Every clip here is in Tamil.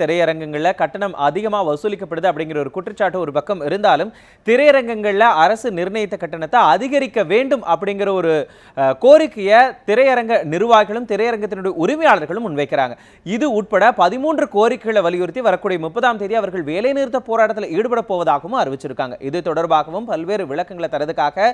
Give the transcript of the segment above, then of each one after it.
திரையரங்கங்களில் கட்டணம் அதிகமாக வசூலிக்கப்படுது அப்படிங்கிற ஒரு குற்றச்சாட்டு ஒரு பக்கம் இருந்தாலும் திரையரங்கங்களில் அரசு நிர்ணயித்த கட்டணத்தை அதிகரிக்க வேண்டும் அப்படிங்கிற ஒரு கோரிக்கையை திரையரங்க நிர்வாகிகளும் திரையரங்கத்தினுடைய உரிமையாளர்களும் முன்வைக்கிறாங்க. இது உட்பட பதிமூன்று கோரிக்கைகளை வலியுறுத்தி வரக்கூடிய முப்பதாம் தேதி அவர்கள் வேலைநிறுத்த போராட்டத்தில் ஈடுபட போவதாகவும் அறிவிச்சிருக்காங்க. இது தொடர்பாகவும் பல்வேறு விளக்கங்களை தரதுக்காக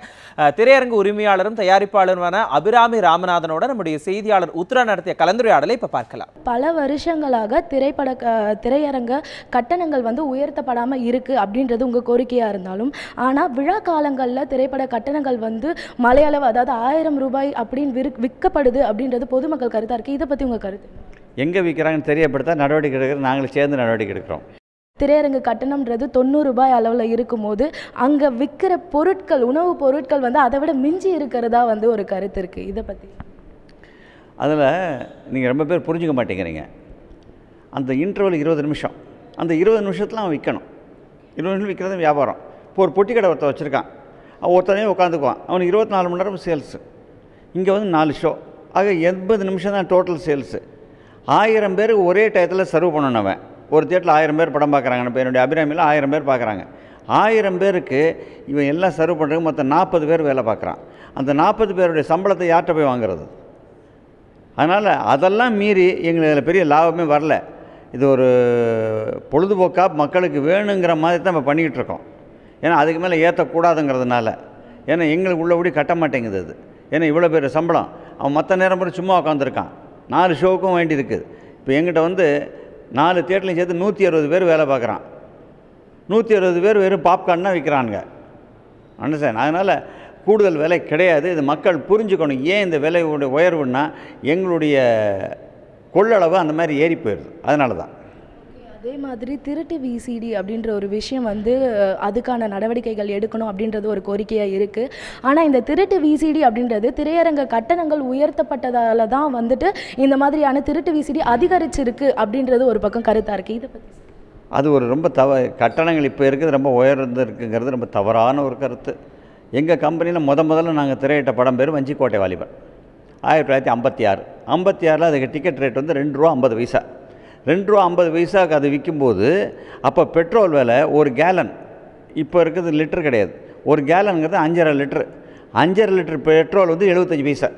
திரையரங்க உரிமையாளரும் தயாரிப்பாளருமான அபிராமி ராமநாதனோட நம்முடைய செய்தியாளர் உத்ரா நடத்திய கலந்துரையாடலை இப்போ பார்க்கலாம். பல வருஷங்களாக திரைப்பட திரையரங்க கட்டணங்கள் வந்து உயர்த்தப்படாமல் இருக்குது அப்படின்றது உங்கள் கோரிக்கையாக இருந்தாலும். ஆனால் விழா காலங்களில் திரைப்பட கட்டணங்கள் வந்து மலையளவு அதாவது ஆயிரம் ரூபாய் அப்படின்னு விற்க விற்கப்படுது அப்படின்றது பொதுமக்கள் கருத்தாக இருக்குது இதை பற்றி உங்கள் கருத்து? எங்கே விற்கிறாங்கன்னு தெரியப்படுத்த நடவடிக்கை எடுக்கிற நாங்கள் சேர்ந்து நடவடிக்கை எடுக்கிறோம். திரையரங்கு கட்டணம்ன்றது தொண்ணூறு ரூபாய் அளவில் இருக்கும்போது அங்கே விற்கிற பொருட்கள் உணவுப் பொருட்கள் வந்து அதை விட மிஞ்சி இருக்கிறதா வந்து ஒரு கருத்து இருக்குது இதை பற்றி அதில் நீங்கள் ரொம்ப பேர் புரிஞ்சுக்க மாட்டேங்கிறீங்க. அந்த இன்டர்வல் இருபது நிமிஷம். அந்த இருபது நிமிஷத்தில் அவன் விற்கணும் இருபது நிமிஷம் விற்கிறது வியாபாரம். இப்போ ஒரு பொட்டி கடை ஒருத்தன் வச்சுருக்கான். அவன் ஒருத்தனே உட்காந்துக்குவான். அவனுக்கு இருபத்தி நாலு மணி நேரம் சேல்ஸு இங்கே வந்து நாலு ஷோ ஆக எண்பது நிமிஷம் தான் டோட்டல் சேல்ஸு ஆயிரம் பேர் ஒரே டயத்தில் சர்வ் பண்ணணும் அவன். ஒரு தேட்டரில் ஆயிரம் பேர் படம் பார்க்குறாங்க நம்ம என்னுடைய அபிராமியில் ஆயிரம் பேர் பார்க்குறாங்க. ஆயிரம் பேருக்கு இவன் எல்லாம் சர்வ் பண்ணுறதுக்கு மொத்தம் நாற்பது பேர் வேலை பார்க்குறான். அந்த நாற்பது பேருடைய சம்பளத்தை யார்கிட்ட போய் வாங்குறது? அதனால் அதெல்லாம் மீறி எங்களுக்கு அதில் பெரிய லாபமே வரல. இது ஒரு பொழுதுபோக்காக மக்களுக்கு வேணுங்கிற மாதிரி தான் நம்ம பண்ணிக்கிட்டு இருக்கோம். ஏன்னா அதுக்கு மேலே ஏற்றக்கூடாதுங்கிறதுனால ஏன்னா எங்களுக்கு உள்ளபடி கட்ட மாட்டேங்குது அது. ஏன்னா இவ்வளோ பேர் சம்பளம். அவன் மற்ற நேரம் பூரா சும்மா உட்காந்துருக்கான் நாலு ஷோவுக்கும் வேண்டி இருக்குது. இப்போ எங்கிட்ட வந்து நாலு தேட்டர்லையும் சேர்த்து நூற்றி அறுபது பேர் வேலை பார்க்குறான் நூற்றி அறுபது பேர் வெறும் பாப்கார்னாக விற்கிறானுங்க அண்டர்ஸ்டாண்ட் அதனால் கூடுதல் விலை கிடையாது. இது மக்கள் புரிஞ்சுக்கணும். ஏன் இந்த விலையோட உயர்வுன்னா எங்களுடைய கொள்ளளவு அந்த மாதிரி ஏறி போயிடுது. அதனால தான் அதே மாதிரி திருட்டு விசிடி அப்படின்ற ஒரு விஷயம் வந்து அதுக்கான நடவடிக்கைகள் எடுக்கணும் அப்படின்றது ஒரு கோரிக்கையாக இருக்குது ஆனால் இந்த திருட்டு விசிடி அப்படின்றது திரையரங்க கட்டணங்கள் உயர்த்தப்பட்டதால தான் வந்துட்டு இந்த மாதிரியான திருட்டு விசிடி அதிகரிச்சிருக்கு அப்படின்றது ஒரு பக்கம் கருத்தாக இருக்குது இதை பற்றி அது ஒரு ரொம்ப தவ கட்டணங்கள் இப்போ இருக்குது ரொம்ப உயர்ந்து இருக்குங்கிறது ரொம்ப தவறான ஒரு கருத்து. எங்கள் கம்பெனியில் முத முதல்ல நாங்கள் திரையிட்ட படம் பேர் வஞ்சிக்கோட்டை வாலிபன் ஆயிரத்தி தொள்ளாயிரத்தி ஐம்பத்தி ஆறு. ஐம்பத்தி ஆறில் அதுக்கு டிக்கெட் ரேட் வந்து ரெண்டு ரூபா ஐம்பது பைசா. ரெண்டு ரூபா ஐம்பது பைசாவுக்கு அது விற்கும்போது அப்போ பெட்ரோல் விலை ஒரு கேலன் இப்போ இருக்கிறது லிட்டர் கிடையாது. ஒரு கேலனுங்கிறது அஞ்சரை லிட்டரு அஞ்சரை லிட்டர் பெட்ரோல் வந்து எழுபத்தஞ்சி பைசா.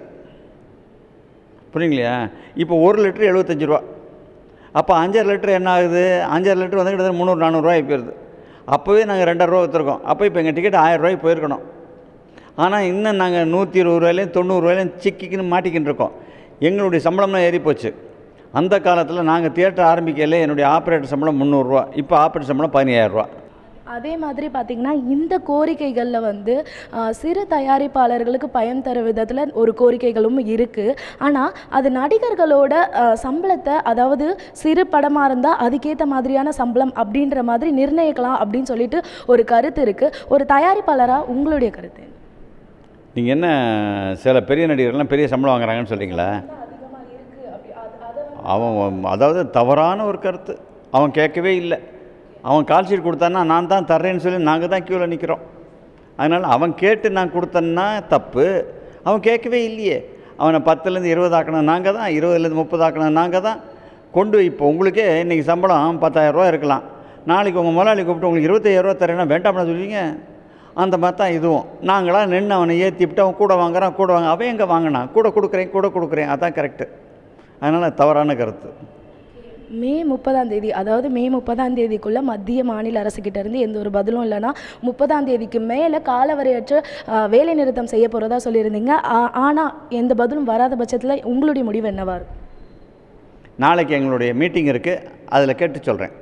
புரியுங்களா இப்போ ஒரு லிட்டர் எழுபத்தஞ்சு ரூபா. அப்போ அஞ்சரை லிட்டர் என்ன ஆகுது? அஞ்சரை லிட்டர் வந்து கிட்டத்தட்ட முந்நூறு நானூறுரூவாய் போயிடுது அப்போவே நாங்கள் ரெண்டாயிரம் விற்றுருக்கோம் அப்போ இப்போ எங்கள் டிக்கெட் ஆயிரம் போயிருக்கணும். ஆனால் இன்னும் நாங்கள் நூற்றி இருபது ரூபாயிலையும் தொண்ணூறு ரூபாயிலையும் சிக்கிக்கின்னு மாட்டிக்கின்னு இருக்கோம். எங்களுடைய சம்பளம்லாம் ஏறி போச்சு. அந்த காலத்தில் நாங்கள் தியேட்டர் ஆரம்பிக்கல என்னுடைய ஆப்ரேட்டர் சம்பளம் முந்நூறுரூவா இப்போ ஆப்ரேட்டர் சம்பளம் பதினாயிரரூவா அதே மாதிரி பார்த்திங்கன்னா இந்த கோரிக்கைகளில் வந்து சிறு தயாரிப்பாளர்களுக்கு பயன் தர விதத்தில் ஒரு கோரிக்கைகளும் இருக்குது ஆனால் அது நடிகர்களோட சம்பளத்தை அதாவது சிறு படமாக இருந்தால் அதுக்கேற்ற மாதிரியான சம்பளம் அப்படின்ற மாதிரி நிர்ணயிக்கலாம் அப்படின்னு சொல்லிட்டு ஒரு கருத்து இருக்குது ஒரு தயாரிப்பாளராக உங்களுடைய கருத்து நீங்கள் என்ன சில பெரிய நடிகர்கள்லாம் பெரிய சம்பளம் வாங்குறாங்கன்னு சொல்கிறீங்களா அவன் அதாவது தவறான ஒரு கருத்து. அவன் கேட்கவே இல்லை. அவன் கால் ஷீட் கொடுத்தான்னா நான் தான் தர்றேன்னு சொல்லி நாங்கள் தான் க்யூவில் நிற்கிறோம் அதனால் அவன் கேட்டு நான் கொடுத்தேன்னா தப்பு. அவன் கேட்கவே இல்லையே. அவனை பத்துலேருந்து இருபது ஆக்கணும் நாங்கள் தான் இருபதுலேருந்து முப்பது ஆக்கணும் நாங்கள் தான். கொண்டு இப்போ உங்களுக்கே இன்றைக்கி சம்பளம் பத்தாயிரரூவா இருக்கலாம். நாளைக்கு உங்கள் முதலாளி கூப்பிட்டு உங்களுக்கு இருபத்தையாயிரரூவா தரேன்னா வேண்டாம்னு சொல்லுவீங்க. அந்த மாதிரி தான் இதுவும். நாங்களாம் நின்று அவனை ஏற்றிவிட்டு அவன் கூட வாங்குறான் கூட வாங்க அவன் எங்கே வாங்கினான்? கூட கொடுக்குறேன் கூட கொடுக்குறேன். அதான் கரெக்டு அதனால் தவறான கருத்து. மே முப்பதாம் தேதி அதாவது மே முப்பதாம் தேதிக்குள்ள மத்திய மாநில அரசுகிட்ட இருந்து எந்த ஒரு பதிலும் இல்லைன்னா முப்பதாம் தேதிக்கு மேலே காலவரையற்ற வேலை நிறுத்தம் செய்ய போகிறதா சொல்லியிருந்தீங்க. ஆனால் எந்த பதிலும் வராத பட்சத்தில் உங்களுடைய முடிவு என்னவா இருக்கும்? நாளைக்கு எங்களுடைய மீட்டிங் இருக்குது அதில் கேட்டு சொல்கிறேன்